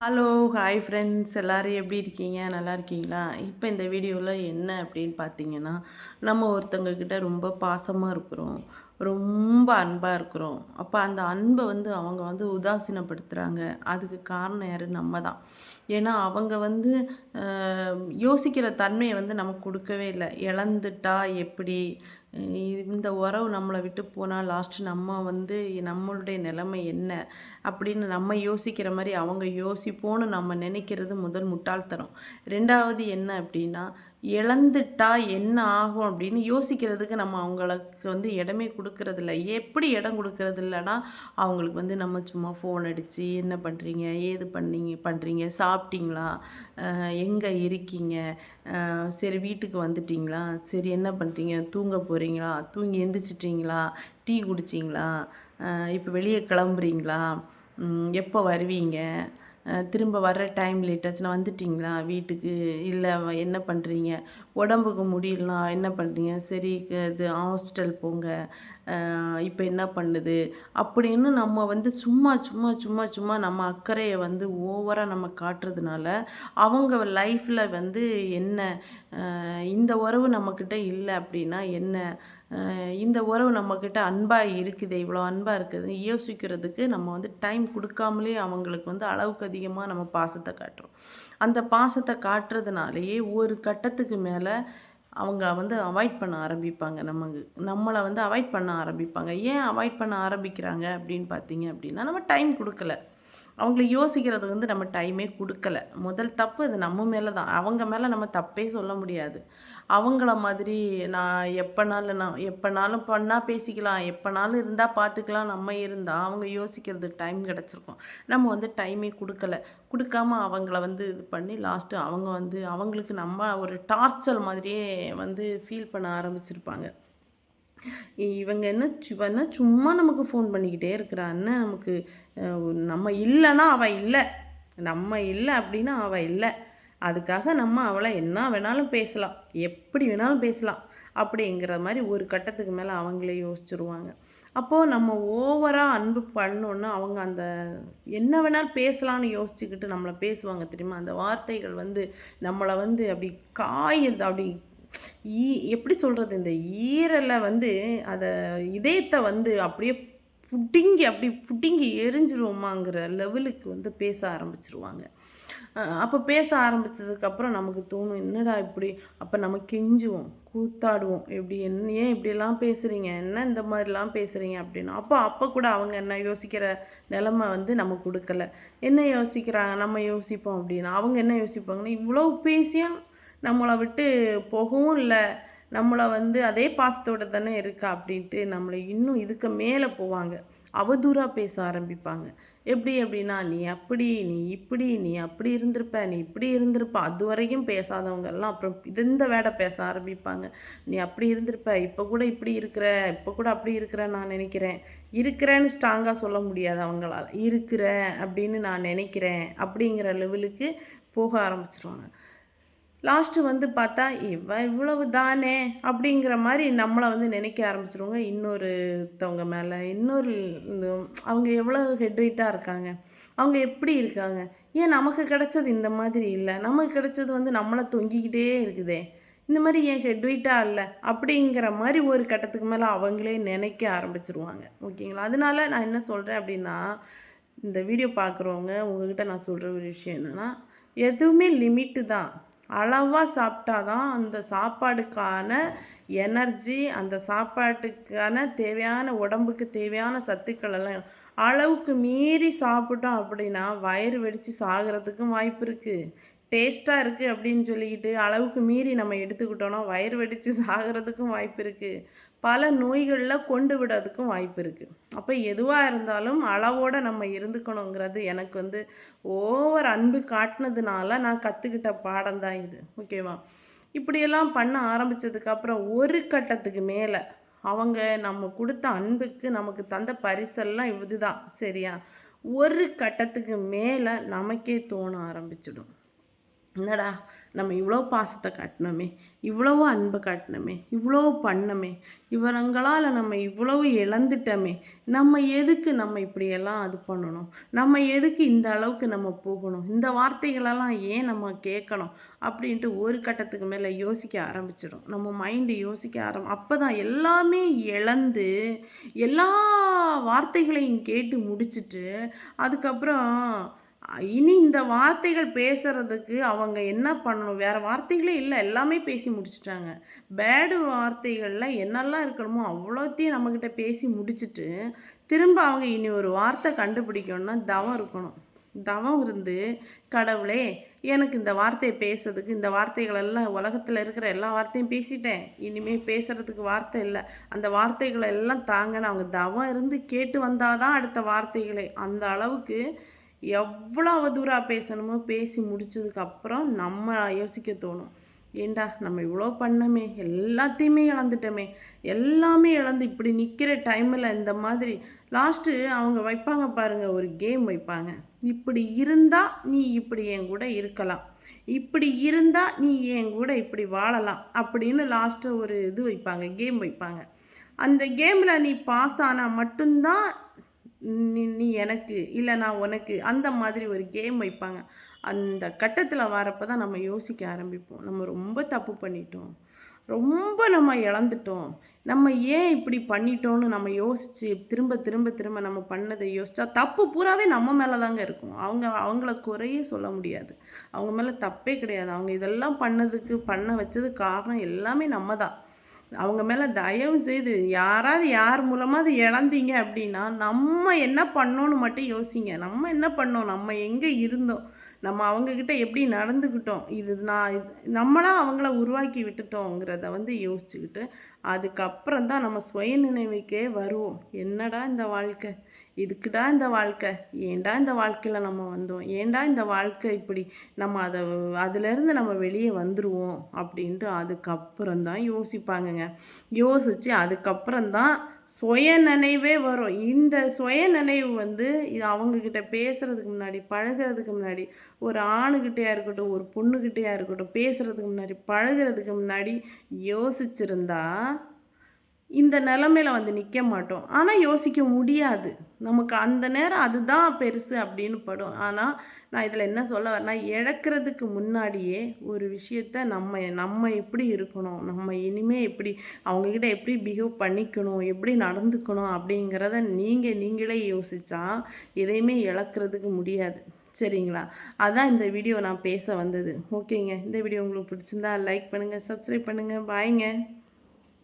Hello hi friends எல்லோரும் எப்படி இருக்கீங்க? நல்லா இருக்கீங்களா? இப்போ இந்த வீடியோவில் என்ன அப்படின்னு பார்த்தீங்கன்னா நம்ம ஒருத்தங்க ரொம்ப பாசமாக இருக்கிறோம். ரொம்ப அன்பாக இருக்கிறோம். அப்போ அந்த அன்பை வந்து அவங்க வந்து உதாசீனப்படுத்துகிறாங்க அதுக்கு காரணம் யார்? நம்ம தான் ஏன்னா அவங்க வந்து யோசிக்கிற தன்மையை வந்து நமக்கு கொடுக்கவே இல்லை. இழந்துட்டா எப்படி? இந்த உறவு நம்மளை விட்டு போனால் லாஸ்ட்டு நம்ம வந்து நம்மளுடைய நிலைமை என்ன அப்படின்னு நம்ம யோசிக்கிற மாதிரி அவங்க யோசிப்போன்னு நம்ம நினைக்கிறது முதல் முட்டாள்தனம். ரெண்டாவது என்ன அப்படின்னா இழந்துட்டா என்ன ஆகும் அப்படின்னு யோசிக்கிறதுக்கு நம்ம அவங்களுக்கு வந்து இடமே கொடுக்கறதில்ல. எப்படி இடம் கொடுக்கறது இல்லைன்னா அவங்களுக்கு வந்து நம்ம சும்மா ஃபோன் அடித்து என்ன பண்ணுறீங்க ஏது பண்ணீங்க? பண்ணுறீங்க சாப்பிட்டீங்களா? எங்கே இருக்கீங்க? சரி வீட்டுக்கு வந்துட்டிங்களா? சரி என்ன பண்ணுறீங்க தூங்க போகிறீங்களா தூங்கி எந்திரிச்சிட்டிங்களா? டீ குடிச்சிங்களா? இப்போ வெளியே கிளம்புறீங்களா? எப்போ வருவீங்க? திரும்ப வர்ற டைம் லேட்டாச்சுன்னா வந்துட்டிங்களா? வீட்டுக்கு? இல்லை என்ன பண்ணுறீங்க உடம்புக்கு முடியலனா என்ன பண்ணுறீங்க சரி இது ஹாஸ்பிட்டல் போங்க. இப்போ என்ன பண்ணுது? அப்படின்னு நம்ம வந்து சும்மா சும்மா சும்மா சும்மா நம்ம அக்கறையை வந்து ஓவராக நம்ம காட்டுறதுனால அவங்க லைஃப்பில் வந்து என்ன? இந்த உறவு நம்மக்கிட்ட இல்லை அப்படின்னா என்ன? இந்த உறவு நம்மக்கிட்ட அன்பாக இருக்குது இவ்வளோ அன்பாக இருக்குது. யோசிக்கிறதுக்கு நம்ம வந்து டைம் கொடுக்காமலே அவங்களுக்கு வந்து அளவுக்கு அதிகமாக நம்ம பாசத்தை காட்டுறோம். அந்த பாசத்தை காட்டுறதுனாலேயே ஒரு கட்டத்துக்கு மேலே அவங்க வந்து அவாய்ட் பண்ண ஆரம்பிப்பாங்க நமக்கு. நம்மளை வந்து அவாய்ட் பண்ண ஆரம்பிப்பாங்க. ஏன் அவாய்ட் பண்ண ஆரம்பிக்கிறாங்க அப்படின்னு பார்த்தீங்க அப்படின்னா நம்ம டைம் கொடுக்கல. அவங்கள யோசிக்கிறது வந்து நம்ம டைமே கொடுக்கல. முதல் தப்பு அது நம்ம மேலே தான் அவங்க மேலே நம்ம தப்பே சொல்ல முடியாது. அவங்கள மாதிரி நான் எப்போனாலும் நான் எப்போனாலும் பண்ணால் பேசிக்கலாம். எப்போனாலும் இருந்தால் பார்த்துக்கலாம் நம்ம இருந்தால் அவங்க யோசிக்கிறதுக்கு டைம் கிடச்சிருக்கும். நம்ம வந்து டைமே கொடுக்கல. கொடுக்காம அவங்கள வந்து இது பண்ணி லாஸ்ட்டு அவங்க வந்து அவங்களுக்கு நம்ம ஒரு டார்ச்சர் மாதிரியே வந்து ஃபீல் பண்ண ஆரம்பிச்சிருப்பாங்க. இவங்க என்ன இவ சும்மா நமக்கு ஃபோன் பண்ணிக்கிட்டே இருக்கிறான்னு நமக்கு நம்ம இல்லைன்னா அவள் இல்லை. நம்ம இல்லை அப்படின்னா அவள் இல்லை. அதுக்காக நம்ம அவளை என்ன வேணாலும் பேசலாம். எப்படி வேணாலும் பேசலாம். அப்படிங்கிற மாதிரி ஒரு கட்டத்துக்கு மேலே அவங்களே யோசிச்சுருவாங்க. அப்போது நம்ம ஓவராக அன்பு பண்ணோன்னா அவங்க அந்த என்ன வேணாலும் பேசலான்னு யோசிச்சுக்கிட்டு நம்மளை பேசுவாங்க தெரியுமா? அந்த வார்த்தைகள் வந்து நம்மளை வந்து அப்படி காய அப்படி ஈ எப்படி சொல்கிறது இந்த ஈரலை வந்து அதை இதயத்தை வந்து அப்படியே புட்டிங்கி அப்படி புட்டிங்கி எரிஞ்சிருவோமாங்கிற லெவலுக்கு வந்து பேச ஆரம்பிச்சிருவாங்க. அப்போ பேச ஆரம்பித்ததுக்கப்புறம் நமக்கு தோணும் என்னடா இப்படி? அப்போ நம்ம கெஞ்சுவோம் கூத்தாடுவோம் எப்படி என்ன ஏன் இப்படிலாம் பேசுகிறீங்க என்ன இந்த மாதிரிலாம் பேசுகிறீங்க அப்படின்னா. அப்போ அப்போ கூட அவங்க என்ன யோசிக்கிற நிலமை வந்து நம்ம கொடுக்கல. என்ன யோசிக்கிறாங்க? நம்ம யோசிப்போம் அப்படின்னா. அவங்க என்ன யோசிப்பாங்கன்னா இவ்வளோ பேசியும் நம்மளை விட்டு போகவும் இல்லை. நம்மளை வந்து அதே பாசத்தோடு தானே இருக்கா அப்படின்ட்டு நம்மளை இன்னும் இதுக்கு மேலே போவாங்க. அவதூறாக பேச ஆரம்பிப்பாங்க. எப்படி அப்படின்னா நீ அப்படி நீ இப்படி நீ அப்படி இருந்திருப்ப நீ இப்படி இருந்திருப்ப. அது வரைக்கும் பேசாதவங்கெல்லாம் அப்புறம் இந்த வேடை பேச ஆரம்பிப்பாங்க. நீ அப்படி இருந்திருப்ப இப்போ கூட இப்படி இருக்கிற இப்போ கூட அப்படி இருக்கிற நான் நினைக்கிறேன். இருக்கிறேன்னு ஸ்ட்ராங்காக சொல்ல முடியாது அவங்களால. இருக்கிற அப்படின்னு நான் நினைக்கிறேன். அப்படிங்கிற லெவலுக்கு போக ஆரம்பிச்சிருவாங்க. லாஸ்ட்டு வந்து பார்த்தா இவ இவ்வளவு தானே அப்படிங்கிற மாதிரி நம்மளை வந்து நினைக்க ஆரம்பிச்சிருவாங்க. இன்னொருத்தவங்க மேலே இன்னொரு அவங்க எவ்வளோ ஹெட் இருக்காங்க அவங்க எப்படி இருக்காங்க? ஏன் நமக்கு கிடைச்சது இந்த மாதிரி இல்லை? நமக்கு கிடைச்சது வந்து நம்மளை தொங்கிக்கிட்டே இருக்குதே. இந்த மாதிரி ஏன் ஹெட் இல்லை? அப்படிங்கிற மாதிரி ஒரு கட்டத்துக்கு மேலே அவங்களே நினைக்க ஆரம்பிச்சிருவாங்க. ஓகேங்களா? அதனால நான் என்ன சொல்கிறேன் அப்படின்னா இந்த வீடியோ பார்க்குறவங்க உங்ககிட்ட நான் சொல்கிற ஒரு விஷயம் என்னென்னா எதுவுமே லிமிட்டு தான். அளவாக சாப்பிட்டா தான் அந்த சாப்பாடுக்கான எனர்ஜி அந்த சாப்பாட்டுக்கான தேவையான உடம்புக்கு தேவையான சத்துக்கள் எல்லாம் அளவுக்கு மீறி சாப்பிட்டோம் அப்படின்னா வயிறு வெடித்து சாகிறதுக்கும் வாய்ப்பு இருக்குது டேஸ்ட்டாக இருக்குது அப்படின்னு சொல்லிக்கிட்டு அளவுக்கு மீறி நம்ம எடுத்துக்கிட்டோன்னா வயிறு வெடித்து சாகிறதுக்கும் வாய்ப்பு இருக்குது பல நோய்களில் கொண்டு விடுறதுக்கும் வாய்ப்பு இருக்குது அப்போ எதுவாக இருந்தாலும் அளவோடு நம்ம இருந்துக்கணுங்கிறது எனக்கு வந்து ஓவர் அன்பு காட்டினதுனால நான் கற்றுக்கிட்ட பாடம் தான் இது. ஓகேவா? இப்படியெல்லாம் பண்ண ஆரம்பித்ததுக்கப்புறம் ஒரு கட்டத்துக்கு மேலே அவங்க நம்ம கொடுத்த அன்புக்கு நமக்கு தந்த பரிசெல்லாம் இதுதான். சரியா? ஒரு கட்டத்துக்கு மேலே நமக்கே தோண ஆரம்பிச்சிடும். என்னடா? நம்ம இவ்வளோ பாசத்தை காட்டினோமே இவ்வளவு அன்பை காட்டினோமே இவ்வளோ பண்ணமே இவரங்களால் நம்ம இவ்வளவு இழந்துட்டோமே நம்ம எதுக்கு நம்ம இப்படியெல்லாம் அது பண்ணணும்? நம்ம எதுக்கு இந்த அளவுக்கு நம்ம போகணும்? இந்த வார்த்தைகளெல்லாம் ஏன் நம்ம கேட்கணும்? அப்படின்ட்டு ஒரு கட்டத்துக்கு மேலே யோசிக்க ஆரம்பிச்சிடும். நம்ம மைண்டு யோசிக்க ஆரம்பி அப்போ தான் எல்லாமே இழந்து எல்லா வார்த்தைகளையும் கேட்டு முடிச்சுட்டு அதுக்கப்புறம் இனி இந்த வார்த்தைகள் பேசுறதுக்கு அவங்க என்ன பண்ணணும்? வேற வார்த்தைகளே இல்லை. எல்லாமே பேசி முடிச்சிட்டாங்க. பேடு வார்த்தைகளில் என்னெல்லாம் இருக்கணுமோ அவ்வளோத்தையும் நம்மக்கிட்ட பேசி முடிச்சுட்டு திரும்ப அவங்க இனி ஒரு வார்த்தை கண்டுபிடிக்கணும்னா தவம் இருக்கணும். தவம் இருந்து கடவுளே எனக்கு இந்த வார்த்தையை பேசுறதுக்கு இந்த வார்த்தைகள் எல்லாம் உலகத்தில் இருக்கிற எல்லா வார்த்தையும் பேசிட்டேன். இனிமேல் பேசுகிறதுக்கு வார்த்தை இல்லை. அந்த வார்த்தைகளை எல்லாம் தாங்கன்னு அவங்க தவம் இருந்து கேட்டு வந்தாதான் அடுத்த வார்த்தைகளே. அந்த அளவுக்கு எவ்வளோ அவதூறாக பேசணுமோ பேசி முடிச்சதுக்கப்புறம் நம்ம யோசிக்க தோணும். ஏண்டா நம்ம இவ்வளோ பண்ணமே எல்லாத்தையுமே இழந்துட்டோமே எல்லாமே இழந்து இப்படி நிற்கிற டைமில் இந்த மாதிரி லாஸ்ட்டு அவங்க வைப்பாங்க பாருங்கள் ஒரு கேம் வைப்பாங்க. இப்படி இருந்தால் நீ இப்படி என் கூட இருக்கலாம். இப்படி இருந்தால் நீ என் கூட இப்படி வாழலாம் அப்படின்னு லாஸ்ட்டு ஒரு இது வைப்பாங்க கேம் வைப்பாங்க. அந்த கேமில் நீ பாஸ் ஆனால் மட்டும்தான் நீ நீ எனக்கு இல்லை நான் உனக்கு அந்த மாதிரி ஒரு கேம் வைப்பாங்க. அந்த கட்டத்தில் வரப்போ தான் நம்ம யோசிக்க ஆரம்பிப்போம். நம்ம ரொம்ப தப்பு பண்ணிட்டோம். ரொம்ப நம்ம இழந்துட்டோம். நம்ம ஏன் இப்படி பண்ணிட்டோன்னு நம்ம யோசித்து திரும்ப திரும்ப திரும்ப நம்ம பண்ணதை யோசித்தா தப்பு பூராவே நம்ம மேலே தாங்க இருக்கும். அவங்க அவங்கள குறையே சொல்ல முடியாது. அவங்க மேலே தப்பே கிடையாது. அவங்க இதெல்லாம் பண்ணதுக்கு பண்ண வச்சது காரணம் எல்லாமே நம்ம தான் அவங்க மேலே தயவு செய்து யாராவது யார் மூலமாக அது இழந்தீங்க அப்படின்னா நம்ம என்ன பண்ணோன்னு மட்டும் யோசிங்க. நம்ம என்ன பண்ணோம்? நம்ம எங்கே இருந்தோம்? நம்ம அவங்கக்கிட்ட எப்படி நடந்துக்கிட்டோம்? இது நான் நம்மளாக அவங்கள உருவாக்கி விட்டுட்டோங்கிறத வந்து யோசிச்சுக்கிட்டு அதுக்கப்புறம் தான் நம்ம சுய நினைவுக்கே வருவோம். என்னடா இந்த வாழ்க்கை? இதுக்குடா இந்த வாழ்க்கை? ஏண்டா இந்த வாழ்க்கையில் நம்ம வந்தோம்? ஏண்டா இந்த வாழ்க்கை இப்படி? நம்ம அதை அதுலேருந்து நம்ம வெளியே வந்துடுவோம் அப்படின்ட்டு அதுக்கப்புறம் தான் யோசிப்பாங்கங்க. யோசித்து அதுக்கப்புறம் தான் சுய நினைவே வரும். இந்த சுய நினைவு வந்து இது அவங்கக்கிட்ட பேசுகிறதுக்கு முன்னாடி பழகிறதுக்கு முன்னாடி ஒரு ஆணுக்கிட்டையாக இருக்கட்டும் ஒரு பொண்ணுக்கிட்டையாக இருக்கட்டும் பேசுகிறதுக்கு முன்னாடி பழகிறதுக்கு முன்னாடி யோசிச்சிருந்தா இந்த நிலமையில வந்து நிற்க மாட்டோம். ஆனால் யோசிக்க முடியாது. நமக்கு அந்த நேரம் அதுதான் பெருசு அப்படின்னு படும். ஆனால் நான் இதில் என்ன சொல்ல வரேன்னா இழக்கிறதுக்கு முன்னாடியே ஒரு விஷயத்த நம்ம நம்ம எப்படி இருக்கணும்? நம்ம இனிமேல் எப்படி அவங்கக்கிட்ட எப்படி பிஹேவ் பண்ணிக்கணும்? எப்படி நடந்துக்கணும்? அப்படிங்கிறத நீங்கள் நீங்களே யோசித்தா எதையுமே இழக்கிறதுக்கு முடியாது. சரிங்களா? அதான் இந்த வீடியோ நான் பேச வந்தது. ஓகேங்க. இந்த வீடியோ உங்களுக்கு பிடிச்சிருந்தா லைக் பண்ணுங்கள் சப்ஸ்கிரைப் பண்ணுங்கள் பாய்ங்க